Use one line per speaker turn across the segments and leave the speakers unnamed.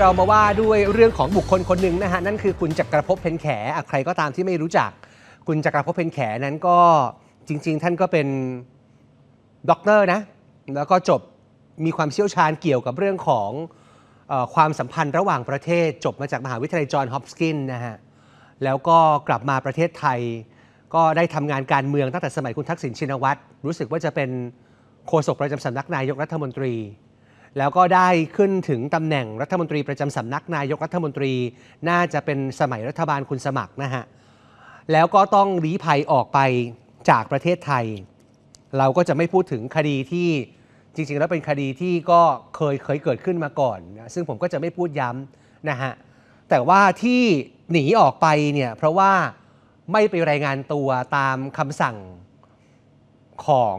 เรามาว่าด้วยเรื่องของบุคคลคนหนึ่งนะฮะ นั่นคือคุณจักรภพเพ็ญแขอะใครก็ตามที่ไม่รู้จัก คุณจักรภพเพ็ญแขนั้นก็จริง ๆ ท่านก็เป็นด็อกเตอร์นะ แล้วก็จบมีความเชี่ยวชาญเกี่ยวกับเรื่องของอความสัมพันธ์ระหว่างประเทศ จบมาจากมหาวิทยาลัยจอห์นฮอปกินนะฮะ แล้วก็กลับมาประเทศไทย ก็ได้ทำงานการเมืองตั้งแต่สมัยคุณทักษิณชินวัตรรู้สึกว่าจะเป็นโฆษกประจำสำนักนายกรัฐมนตรี แล้วก็ได้ขึ้นถึงตำแหน่งรัฐมนตรีประจำสำนักนายกรัฐมนตรี น่าจะเป็นสมัยรัฐบาลคุณสมัครนะฮะ แล้วก็ต้องลี้ภัยออกไปจากประเทศไทย เราก็จะไม่พูดถึงคดีที่จริง ๆ แล้วเป็นคดีที่ก็เคยเคยเกิดขึ้นมาก่อน ซึ่งผมก็จะไม่พูดย้ำนะฮะ แต่ว่าที่หนีออกไปเนี่ยเพราะว่าไม่ไปรายงานตัวตามคำสั่งของ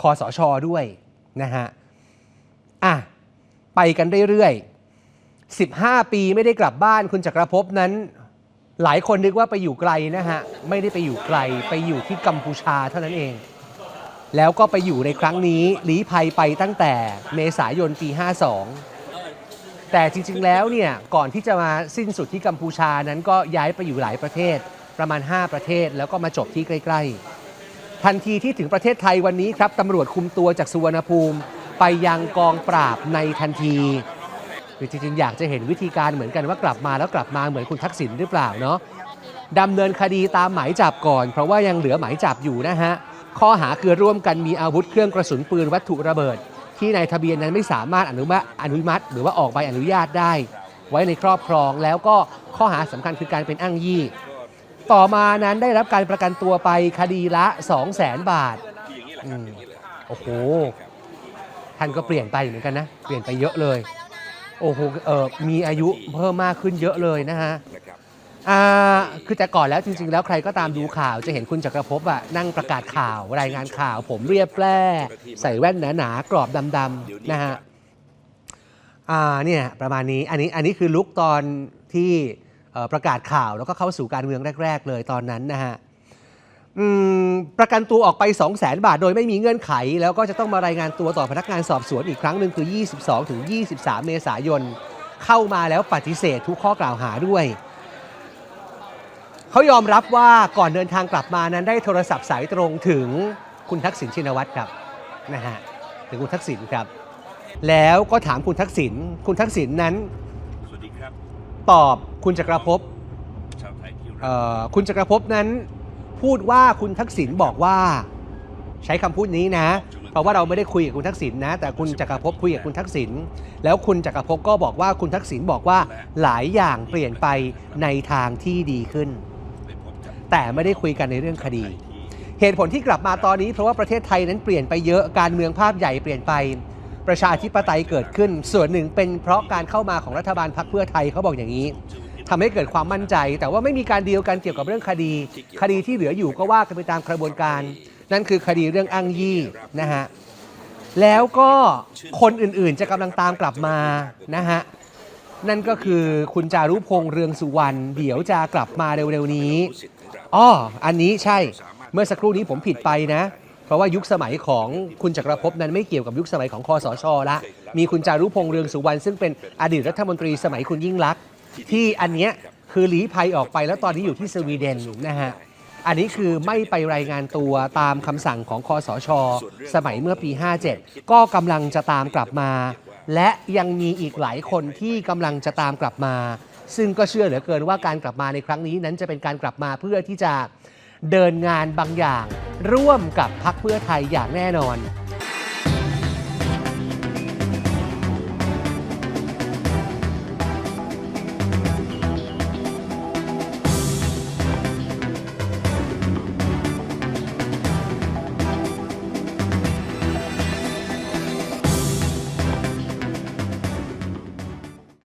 คอสชด้วยนะฮะ อะไปกันเรื่อยๆ 15 ปีไม่ได้กลับบ้านคุณจักรภพนั้น หลายคนนึกว่าไปอยู่ไกลนะฮะ ไม่ได้ไปอยู่ไกลไปอยู่ที่กัมพูชาเท่านั้นเอง แล้วก็ไปอยู่ในครั้งนี้ลี้ภัยไปตั้งแต่เมษายนปี 52 แต่จริงๆแล้วเนี่ยก่อนที่จะมาสิ้นสุดที่กัมพูชานั้นก็ย้ายไปอยู่หลายประเทศประมาณ 5 ประเทศแล้วก็มาจบที่ใกล้ ๆ ทันทีที่ถึงประเทศไทยวันนี้ครับตำรวจคุมตัวจากสุวรรณภูมิ ไปยังกองปราบในทันทีคือจริงๆ อยากจะเห็นวิธีการเหมือนกันว่ากลับมาแล้วกลับมาเหมือนคุณทักษิณหรือเปล่าเนาะดำเนินคดีตามหมายจับก่อน เพราะว่ายังเหลือหมายจับอยู่นะฮะ ข้อหาคือร่วมกันมีอาวุธเครื่องกระสุนปืนวัตถุระเบิด ที่ในทะเบียนนั้นไม่สามารถอนุมัติอนุมัติ หรือว่าออกใบอนุญาตได้ ไว้ในครอบครองแล้วก็ข้อหาสำคัญคือการเป็นอ้างยี่ ต่อมานั้นได้รับการประกันตัวไปคดีละ 2 0 0แสนบาทอโอ้โห ท่านก็เปลี่ยนไปเหมือนกันนะ เปลี่ยนไปเยอะเลย โอ้โหเออมีอายุเพิ่มมากขึ้นเยอะเลยนะฮะอ่าคือแต่ก่อนแล้วจริง ๆ แล้วใครก็ตามดูข่าวจะเห็นคุณจักรภพอะนั่งประกาศข่าวรายงานข่าว ผมเรียบแปร่ใส่แว่นหนาๆกรอบดำๆนะฮะอ่าเนี่ยประมาณนี้อันนี้อันนี้คือลุกตอนที่ประกาศข่าวแล้วก็เข้าสู่การเมืองแรก ๆ เลยตอนนั้นนะฮะ อืมประกันตัวออกไป 2 0 0แสนบาทโดยไม่มีเงื่อนไข แล้วก็จะต้องมารายงานตัวต่อพนักงานสอบสวนอีกครั้งหนึ่งคือ 22 ถึง 23 เมษายน เข้ามาแล้วปฏิเสธทุกข้อกล่าวหาด้วย เขายอมรับว่าก่อนเดินทางกลับมานั้นได้โทรศัพท์สายตรงถึงคุณทักษิณชินวัตรครับนะฮะถึงคุณทักษิณครับ แล้วก็ถามคุณทักษิณคุณทักษิณนั้น
สวัสดีครับ
ตอบคุณจักรภพ
ชาวไทยที่รัก
เอ่อคุณจักรภพนั้น พูดว่าคุณทักษิณบอกว่า ใช้คำพูดนี้นะ เพราะว่าเราไม่ได้คุยกับคุณทักษิณนะ แต่คุณจักรภพคุยกับคุณทักษิณแล้วคุณจักรภพก็บอกว่าคุณทักษิณบอกว่าหลายอย่างเปลี่ยนไปในทางที่ดีขึ้น แต่ไม่ได้คุยกันในเรื่องคดี เหตุผลที่กลับมาตอนนี้เพราะว่าประเทศไทยนั้นเปลี่ยนไปเยอะการเมืองภาพใหญ่เปลี่ยนไปประชาธิปไตยเกิดขึ้น ส่วนหนึ่งเป็นเพราะการเข้ามาของรัฐบาลพรรคเพื่อไทยเขาบอกอย่างนี้ ทำให้เกิดความมั่นใจ แต่ว่าไม่มีการดีลกันเกี่ยวกับเรื่องคดี คดีที่เหลืออยู่ก็ว่ากันไปตามกระบวนการ นั่นคือคดีเรื่องอ้างยี่นะฮะแล้วก็คนอื่นๆจะกำลังตามกลับมานะฮะนั่นก็คือคุณจารุพงษ์เรืองสุวรรณเดี๋ยวจะกลับมาเร็วๆนี้อ๋ออันนี้ใช่เมื่อสักครู่นี้ผมผิดไปนะ เพราะว่ายุคสมัยของคุณจักรภพนั้นไม่เกี่ยวกับยุคสมัยของคอสชละ มีคุณจารุพงษ์เรืองสุวรรณซึ่งเป็นอดีตรัฐมนตรีสมัยคุณยิ่งลักษณ์ ที่อันเนี้ยคือหลีภัยออกไปแล้วตอนนี้อยู่ที่สวีเดนนะฮะอันนี้คือไม่ไปรายงานตัวตามคำสั่งของคอสช สมัยเมื่อปี 57 ก็กำลังจะตามกลับมา และยังมีอีกหลายคนที่กำลังจะตามกลับมา ซึ่งก็เชื่อเหลือเกินว่าการกลับมาในครั้งนี้นั้นจะเป็นการกลับมาเพื่อที่จะเดินงานบางอย่าง ร่วมกับพักเพื่อไทยอย่างแน่นอน